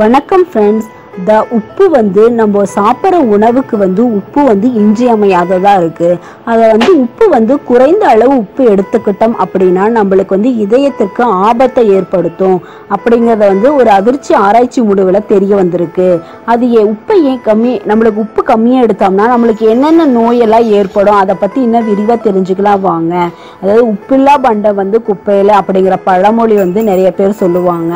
வணக்கம் friends the உப்பு வந்து நம்ம சாப்பிட்ற உணவுக்கு வந்து உப்பு வந்து இன்றியமையாததாக இருக்குது அதை வந்து உப்பு வந்து குறைந்த அளவு உப்பு எடுத்துக்கிட்டோம் அப்படின்னா நம்மளுக்கு வந்து இதயத்திற்கு ஆபத்தை ஏற்படுத்தும். அப்படிங்கிறத வந்து ஒரு அதிர்ச்சி ஆராய்ச்சி முடிவில் தெரிய வந்திருக்கு. அது ஏ உப்பை ஏன் கம்மி நம்மளுக்கு உப்பு கம்மியாக எடுத்தோம்னா நம்மளுக்கு என்னென்ன நோயெல்லாம் ஏற்படும் அதை பற்றி இன்னும் விரிவாக தெரிஞ்சுக்கலாம் வாங்க. அதாவது உப்பில்லா பண்டை வந்து குப்பையில் அப்படிங்கிற பழமொழி வந்து நிறைய பேர் சொல்லுவாங்க.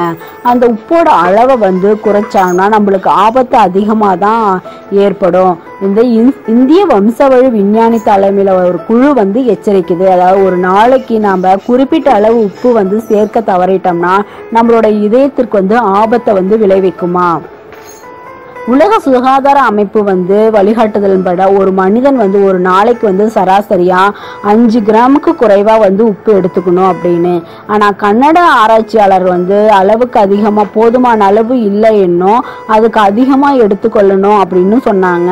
அந்த உப்போட அளவை வந்து குறைச்சாங்கன்னா நம்மளுக்கு ஆபத்து அதிகமாக தான் ஏற்படும். இந்த இந்திய வம்சவழி விஞ்ஞானி தலைமையில் ஒரு குழு வந்து எச்சரிக்குது. அதாவது ஒரு நாளைக்கு நாம் குறிப்பிட்ட அளவு உப்பு வந்து சேர்க்க தவறிட்டோம்னா நம்மளோட இதயத்திற்கு வந்து ஆபத்தை வந்து விளைவிக்குமா? உலக சுகாதார அமைப்பு வந்து வழிகாட்டுதல் பட ஒரு மனிதன் வந்து ஒரு நாளைக்கு வந்து சராசரியா அஞ்சு கிராமுக்கு குறைவா வந்து உப்பு எடுத்துக்கணும் அப்படின்னு. ஆனா கன்னட ஆராய்ச்சியாளர் வந்து அளவுக்கு அதிகமா போதுமான அளவு இல்லை என்னும் அதுக்கு அதிகமா எடுத்துக்கொள்ளணும் அப்படின்னு சொன்னாங்க.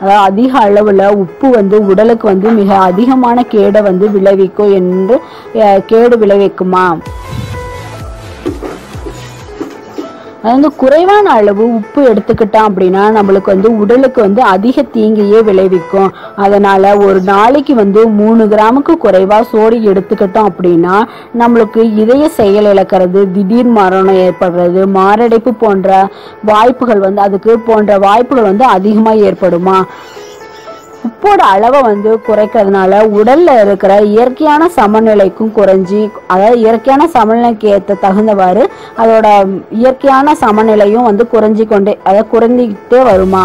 அதாவது அதிக அளவுல உப்பு வந்து உடலுக்கு வந்து மிக அதிகமான கேடை வந்து விளைவிக்கும் என்று கேடு விளைவிக்குமா அது வந்து குறைவான அளவு உப்பு எடுத்துக்கிட்டோம் அப்படின்னா நம்மளுக்கு வந்து உடலுக்கு வந்து அதிக தீங்கையே விளைவிக்கும். அதனால ஒரு நாளைக்கு வந்து மூணு கிராமுக்கு குறைவாக சோடி எடுத்துக்கிட்டோம் அப்படின்னா நம்மளுக்கு இதய செயல் இழக்கிறது திடீர் மரணம் ஏற்படுறது மாரடைப்பு போன்ற வாய்ப்புகள் வந்து அதுக்கு போன்ற வாய்ப்புகள் வந்து அதிகமாக ஏற்படுமா? உப்போட அளவை வந்து குறைக்கிறதுனால உடல்ல இருக்கிற இயற்கையான சமநிலைக்கும் குறைஞ்சி அதாவது இயற்கையான சமநிலைக்கு ஏற்ற தகுந்தவாறு அதோட இயற்கையான சமநிலையும் வந்து குறைஞ்சி கொண்டே அதாவது குறைஞ்சிக்கிட்டே வருமா?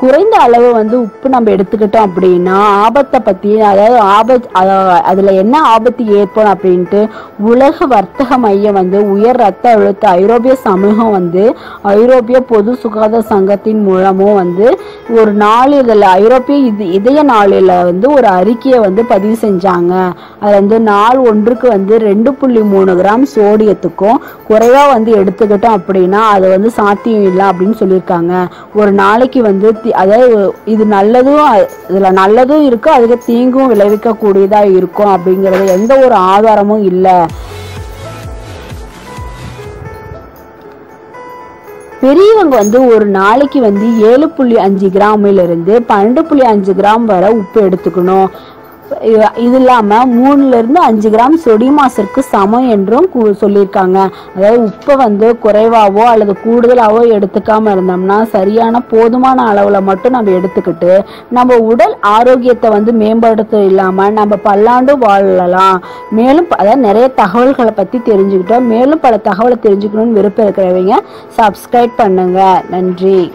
குறைந்த அளவு வந்து உப்பு நம்ம எடுத்துக்கிட்டோம் அப்படின்னா ஆபத்தை பற்றி அதாவது ஆபத் அதில் அதுல என்ன ஆபத்து ஏற்படும் அப்படின்ட்டு உலக வர்த்தக மையம் வந்து உயர் ரத்த அழுத்த ஐரோப்பிய சமூகம் வந்து ஐரோப்பிய பொது சுகாதார சங்கத்தின் மூலமும் வந்து ஒரு நாளிதழ் ஐரோப்பிய இது இதய நாளில் வந்து ஒரு அறிக்கையை வந்து பதிவு செஞ்சாங்க. அது வந்து நாள் ஒன்றுக்கு வந்து ரெண்டு புள்ளி மூணு கிராம் சோடியத்துக்கும் குறைவா வந்து எடுத்துக்கிட்டோம் அப்படின்னா அது வந்து சாத்தியம் இல்லை அப்படின்னு சொல்லியிருக்காங்க. ஒரு நாளைக்கு வந்து அதாவது இது நல்லதும் இதில் இதுல நல்லதும் இருக்கு அதுக்கு தீங்கும் விளைவிக்கக்கூடியதாக இருக்கும் அப்படிங்கிறது எந்த ஒரு ஆதாரமும் இல்லை. பெரியவங்க வந்து ஒரு நாளைக்கு வந்து ஏழு புள்ளி அஞ்சு கிராமிலிருந்து பன்னெண்டு புள்ளி அஞ்சு கிராம் வரை உப்பு எடுத்துக்கணும். இது- இது மூணுலேருந்து அஞ்சு கிராம் சொடிமாசிற்கு சமம் என்றும் கூ- சொல்லியிருக்காங்க. அதாவது உப்பை வந்து குறைவாகவோ அல்லது கூடுதலாகவோ எடுத்துக்காமல் இருந்தோம்னா சரியான போதுமான அளவில் மட்டும் நம்ம எடுத்துக்கிட்டு நம்ம உடல் ஆரோக்கியத்தை வந்து மேம்படுத்த இல்லாமல் நம்ம பல்லாண்டு வாழலாம். மேலும் அதாவது நிறைய தகவல்களை பற்றி தெரிஞ்சுக்கிட்டோம். மேலும் பல தகவலை தெரிஞ்சுக்கணும்னு விருப்பம் இருக்கிறவங்க சப்ஸ்கிரைப் பண்ணுங்கள் நன்றி.